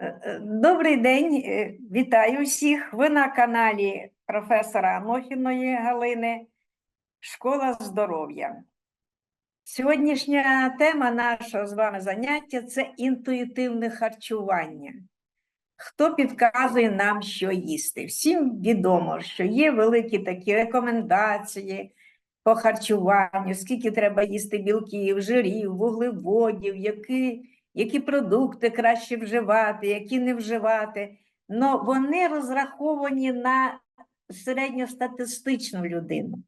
Е, е, Добрий день, е, вітаю всіх. Ви на каналі професора Анохіної Галини Школа здоров'я. Сьогоднішня тема нашого з вами заняття це інтуїтивне харчування. Хто підказує нам, що їсти? Всім відомо, що є великі такі рекомендації по харчуванню, скільки треба їсти білків, жирів, вуглеводів, які які продукти краще вживати, які не вживати. Но вони розраховані на середньостатистичну людину.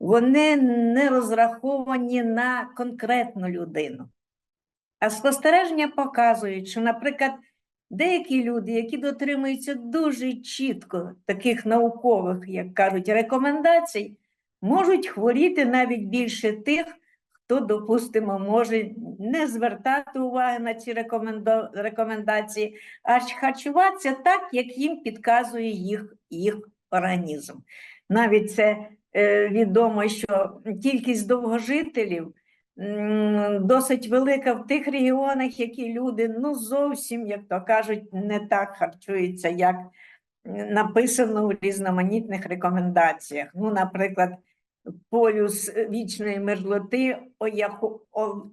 Вони не розраховані на конкретну людину. А спостереження показують, що, наприклад, деякі люди, які дотримуються дуже чітко таких наукових, як кажуть, рекомендацій, можуть хворіти навіть більше тих, хто, допустимо, може не звертати уваги на ці рекомендації, а харчуватися так, як їм підказує їх, їх організм. Навіть це е, відомо, що кількість довгожителів досить велика в тих регіонах, які люди ну зовсім, як то кажуть, не так харчуються, як написано у різноманітних рекомендаціях. Ну, наприклад, полюс вічної мерзлоти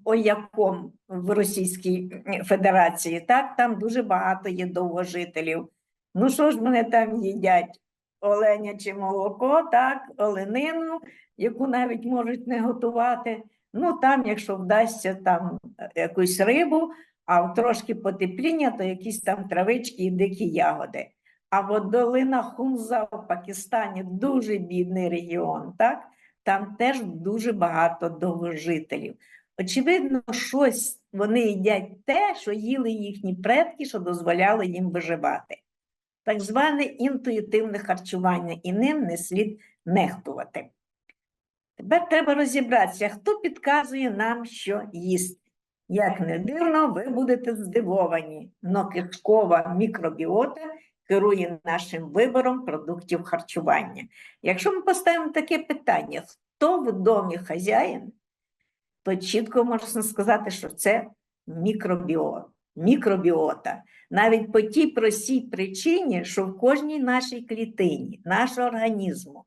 Ояком в Російській Федерації. Так, там дуже багато є довгожителів. Ну що ж вони там їдять? Оленяче молоко, так, оленину, яку навіть можуть не готувати. Ну, там, якщо вдасться там е, якусь рибу, а трошки потепління, то якісь там травички і дикі ягоди. А от долина Хунза в Пакистані дуже бідний регіон, так? Там теж дуже багато довгожителів. Очевидно, щось вони їдять те, що їли їхні предки, що дозволяло їм виживати. Так зване інтуїтивне харчування, і ним не слід нехтувати. Тепер треба розібратися, хто підказує нам, що їсти. Як не дивно, ви будете здивовані, но кишкова мікробіота керує нашим вибором продуктів харчування. Якщо ми поставимо таке питання, хто в домі хазяїн, то чітко можна сказати, що це мікробіот, мікробіота. Навіть по тій простій причині, що в кожній нашій клітині, нашого організму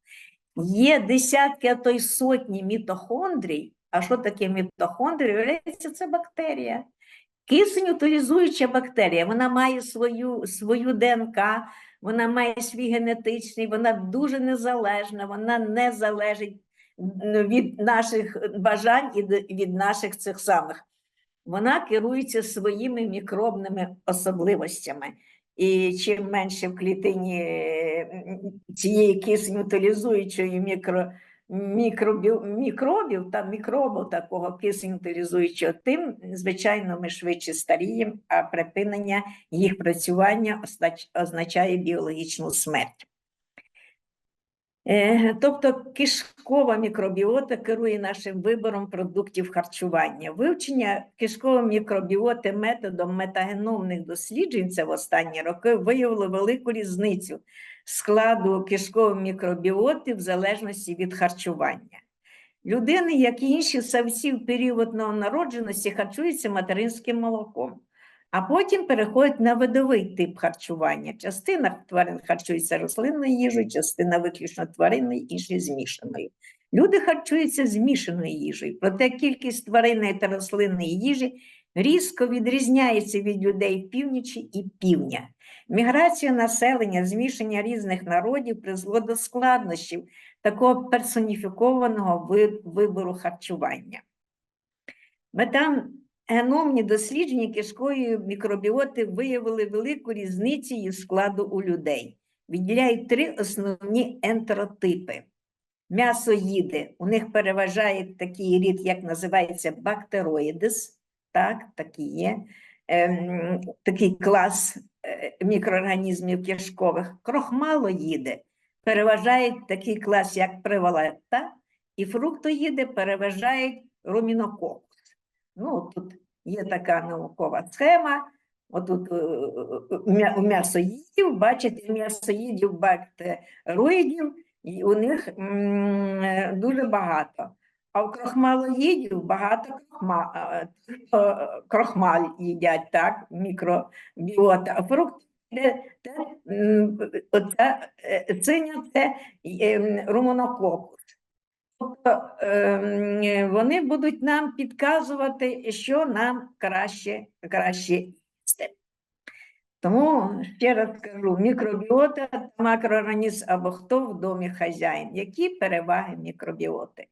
є десятки, а то й сотні мітохондрій. А що таке мітохондрія? Це бактерія. Кисень утилізуюча бактерія, вона має свою, свою ДНК, вона має свій генетичний, вона дуже незалежна, вона не залежить від наших бажань і від наших цих самих. Вона керується своїми мікробними особливостями. І чим менше в клітині цієї кисню утилізуючої мікро, мікробів, мікробів та мікробу такого кисню тим, звичайно, ми швидше старіємо, а припинення їх працювання означ- означає біологічну смерть. Е, Тобто кишкова мікробіота керує нашим вибором продуктів харчування. Вивчення кишкової мікробіоти методом метагеномних досліджень це в останні роки виявило велику різницю складу кишкової мікробіоти в залежності від харчування. Людини, як і інші савці в період новонародженості, харчуються материнським молоком, а потім переходять на видовий тип харчування. Частина тварин харчується рослинною їжею, частина виключно тваринною, інші змішаною. Люди харчуються змішаною їжею, проте кількість тваринної та рослинної їжі різко відрізняється від людей північі і півдня. Міграція населення, змішання різних народів призвело до складнощів такого персоніфікованого вибору харчування. Метагеномні дослідження кишкової мікробіоти виявили велику різницю її складу у людей. Відділяють три основні ентеротипи. М'ясоїди, у них переважає такий рід, як називається бактероїдес, так, такий є, ем, такий клас е, мікроорганізмів кишкових. Крохмалоїди переважають такий клас, як привалетта, і фруктоїди переважають румінококус. Ну, тут є така наукова схема. Отут е, е, м'я- у м'ясоїдів, бачите, м'ясоїдів бактероїдів, і у них е, дуже багато. А в крохмалоїдів багато крохма, е, е, крохмаль їдять, так, мікробіота. А фрукти це, це, оце, е, синя це е, румонококус. Тобто ем, вони будуть нам підказувати, що нам краще, краще їсти. Тому ще раз кажу: мікробіота та макроорганізм або хто в домі хазяїн. Які переваги мікробіоти?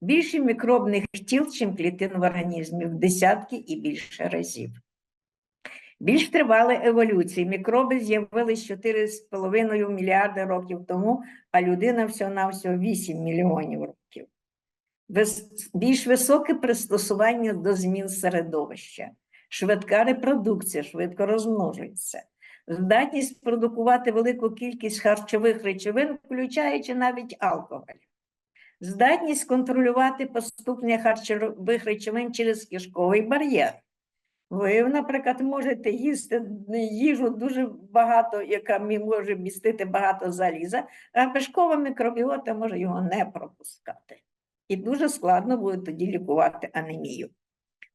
Більше мікробних тіл, чим клітин в організмі, в десятки і більше разів. Більш тривали еволюції. Мікроби з'явились 4,5 мільярди років тому, а людина всього-навсього 8 мільйонів років. Більш високе пристосування до змін середовища, швидка репродукція, швидко розмножується, здатність продукувати велику кількість харчових речовин, включаючи навіть алкоголь. Здатність контролювати поступлення харчових речовин через кишковий бар'єр. Ви, наприклад, можете їсти їжу дуже багато, яка може містити багато заліза, а кишкова мікробіота може його не пропускати. І дуже складно буде тоді лікувати анемію.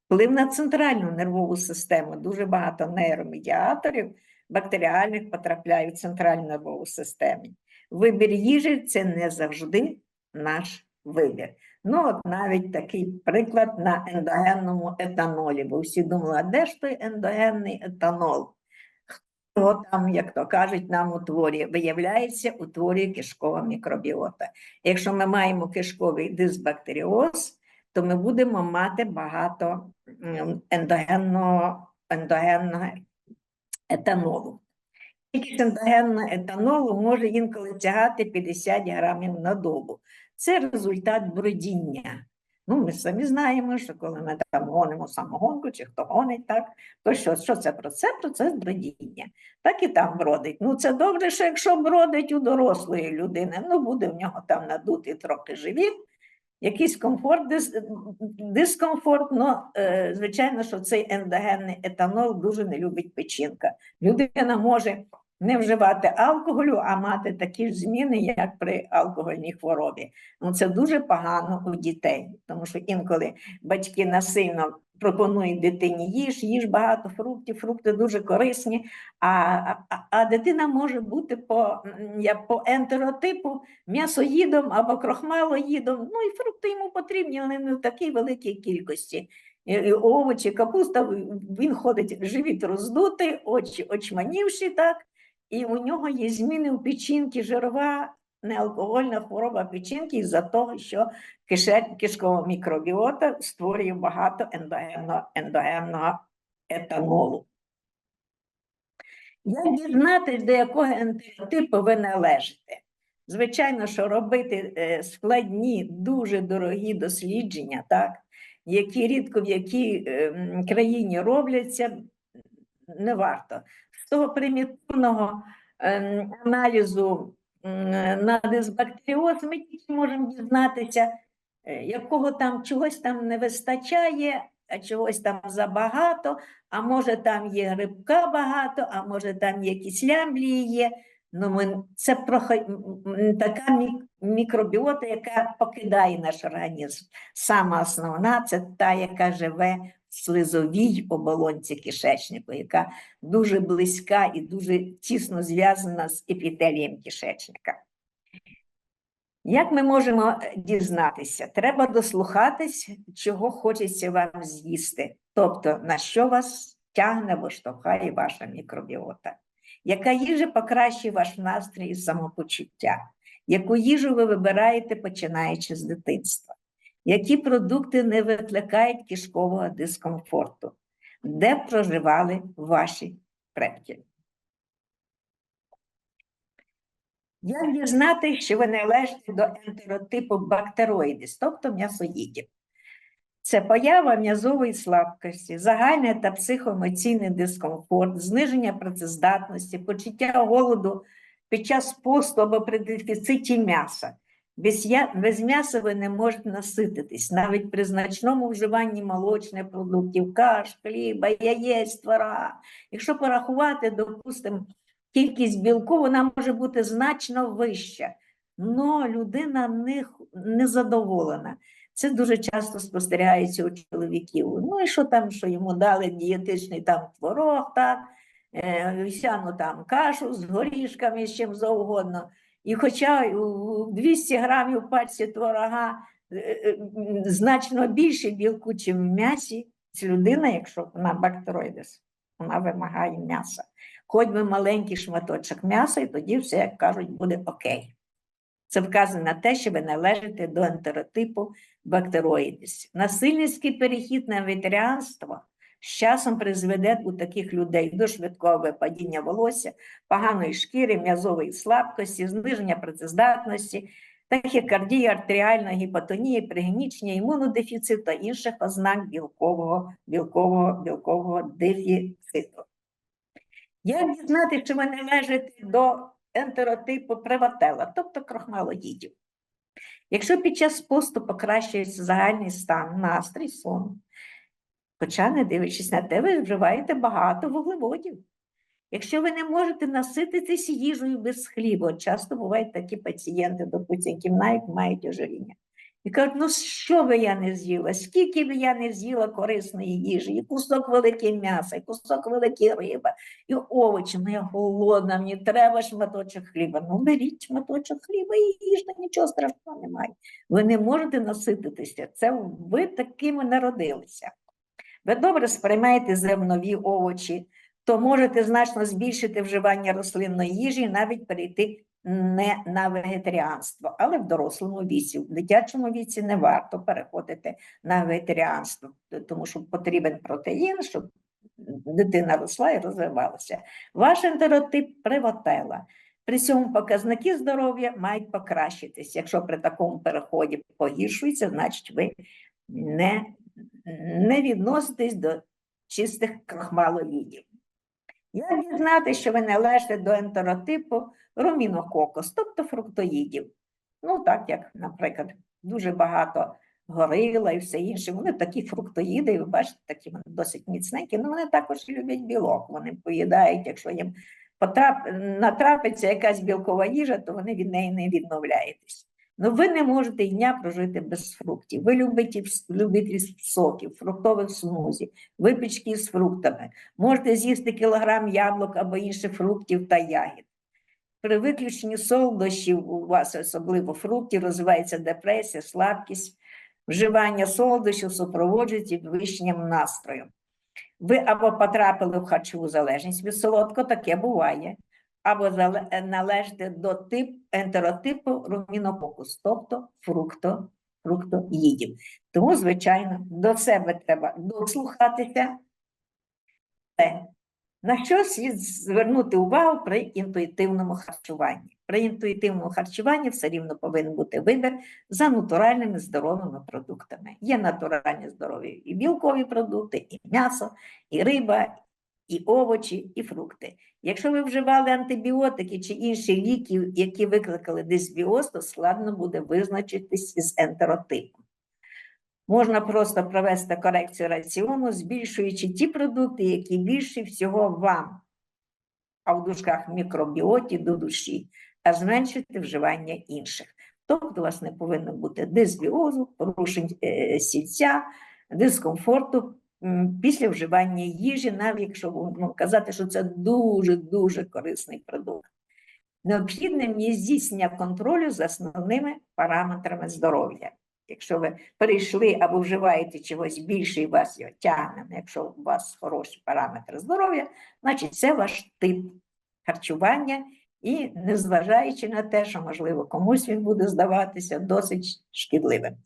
Вплив на центральну нервову систему, дуже багато нейромедіаторів бактеріальних потрапляють в центральну нервову систему. Вибір їжі це не завжди наш вибір. Ну, от навіть такий приклад на ендогенному етанолі, бо всі думали, а де ж той ендогенний етанол? Хто там, як то кажуть, нам утворює? Виявляється, утворює кишкова мікробіота. Якщо ми маємо кишковий дисбактеріоз, то ми будемо мати багато ендогенного, ендогенного етанолу. Кількість ендогенного етанолу може інколи сягати 50 грамів на добу. Це результат бродіння. Ну, ми самі знаємо, що коли ми там гонимо самогонку, чи хто гонить так, то що, що це про це? Процес бродіння. Так і там бродить. Ну, це добре, що якщо бродить у дорослої людини, ну буде в нього там надутий трохи живіт, якийсь комфорт, дис, дискомфорт, ну, е, звичайно, що цей ендогенний етанол дуже не любить печінка. Людина може не вживати алкоголю, а мати такі ж зміни, як при алкогольній хворобі. Ну, це дуже погано у дітей, тому що інколи батьки насильно пропонують дитині їж, їж багато фруктів, фрукти дуже корисні, а, а, а дитина може бути по, як по ентеротипу м'ясоїдом або крохмалоїдом. Ну і фрукти йому потрібні, але не в такій великій кількості. Овочі, капуста, він ходить, живіт роздутий, очі очманівші, так, і у нього є зміни у печінки, жирова неалкогольна хвороба печінки із-за того, що кишкова мікробіота створює багато ендогенного, ендогенного етанолу. Як дізнатись, до якого ентеротипу ви належите? Звичайно, що робити е, складні, дуже дорогі дослідження, так, які рідко в якій е, країні робляться, не варто. З того примітивного ем, аналізу на дисбактеріоз ми тільки можемо дізнатися, е, якого там чогось там не вистачає, а чогось там забагато, а може там є грибка багато, а може там є кислямблії є. Ну, ми, це м, така мік- мікробіота, яка покидає наш організм. Сама основна це та, яка живе слизовій оболонці кишечнику, яка дуже близька і дуже тісно зв'язана з епітелієм кишечника. Як ми можемо е, дізнатися? Треба дослухатись, чого хочеться вам з'їсти, тобто на що вас тягне або штовхає ваша мікробіота. Яка їжа покращує ваш настрій і самопочуття? Яку їжу ви вибираєте, починаючи з дитинства? Які продукти не викликають кишкового дискомфорту? Де проживали ваші предки? Як дізнати, що ви належите до ентеротипу бактероїдис, тобто м'ясоїдів? Це поява м'язової слабкості, загальний та психоемоційний дискомфорт, зниження працездатності, почуття голоду під час посту або при дефіциті м'яса. Без, м'яса ви не можете насититись, навіть при значному вживанні молочних продуктів, каш, хліба, яєць, твора. Якщо порахувати, допустимо, кількість білку, вона може бути значно вища. Но людина не, не задоволена. Це дуже часто спостерігається у чоловіків. Ну і що там, що йому дали дієтичний там творог, так, е, вівсяну там кашу з горішками, з чим завгодно. І хоча у 200 грамів в пачці творога е, е, значно більше білку, чим в м'ясі, ця людина, якщо вона бактероїдес, вона вимагає м'яса. Хоч би маленький шматочок м'яса, і тоді все, як кажуть, буде окей. Це вказує на те, що ви належите до ентеротипу бактероїдис. Насильницький перехід на вегетаріанство з часом призведе у таких людей до швидкого випадіння волосся, поганої шкіри, м'язової слабкості, зниження працездатності, тахікардії, артеріальної гіпотонії, пригнічення, імунодефіциту та інших ознак білкового, білкового, білкового дефіциту. Як дізнати, чи ви належите до ентеротипу приватела, тобто крохмалоїдів? Якщо під час посту покращується загальний стан, настрій, сон, хоча не дивлячись на те, ви вживаєте багато вуглеводів. Якщо ви не можете насититися їжею без хліба, часто бувають такі пацієнти, допустим, які навіть мають ожиріння. І кажуть, ну що би я не з'їла, скільки би я не з'їла корисної їжі, і кусок великий м'яса, і кусок великий риба, і овочі, ну я голодна, мені треба шматочок хліба. Ну беріть шматочок хліба і їжте, нічого страшного немає. Ви не можете насититися, це ви такими народилися. Ви добре сприймаєте зернові овочі, то можете значно збільшити вживання рослинної їжі і навіть перейти не на вегетаріанство, але в дорослому віці. В дитячому віці не варто переходити на вегетаріанство, тому що потрібен протеїн, щоб дитина росла і розвивалася. Ваш ентеротип привотела. При цьому показники здоров'я мають покращитись. Якщо при такому переході погіршується, значить ви не, не відноситесь до чистих крахмаловідів. Як дізнати, що ви належите до ентеротипу румінококос, тобто фруктоїдів? Ну, так як, наприклад, дуже багато горила і все інше. Вони такі фруктоїди, ви бачите, такі вони досить міцненькі, але вони також люблять білок. Вони поїдають, якщо їм потрап... натрапиться якась білкова їжа, то вони від неї не відмовляєтесь. Ну, ви не можете дня прожити без фруктів. Ви любите, вс- соків, фруктових смузі, випічки з фруктами. Можете з'їсти кілограм яблук або інших фруктів та ягід. При виключенні солодощів у вас, особливо фруктів, розвивається депресія, слабкість, вживання солодощів супроводжується підвищенням настрою. Ви або потрапили в харчову залежність від солодкого, таке буває, або е, до тип, ентеротипу румінококус, тобто фрукто, фруктоїдів. Тому, звичайно, до себе треба дослухатися. Те, на що слід звернути увагу при інтуїтивному харчуванні? При інтуїтивному харчуванні все рівно повинен бути вибір за натуральними здоровими продуктами. Є натуральні здорові і білкові продукти, і м'ясо, і риба, і овочі, і фрукти. Якщо ви вживали антибіотики чи інші ліки, які викликали дисбіоз, то складно буде визначитись із ентеротипом. Можна просто провести корекцію раціону, збільшуючи ті продукти, які більше всього вам, а в дужках мікробіоті до душі, а зменшити вживання інших. Тобто у вас не повинно бути дисбіозу, порушень е, сільця, дискомфорту після вживання їжі, навіть якщо ну, казати, що це дуже-дуже корисний продукт. Необхідним є здійснення контролю за основними параметрами здоров'я. Якщо ви перейшли або вживаєте чогось більше і вас його тягне, ну, якщо у вас хороші параметри здоров'я, значить це ваш тип харчування, і незважаючи на те, що, можливо, комусь він буде здаватися досить шкідливим.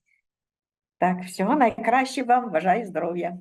Так, всього найкраще вам, бажаю здоров'я.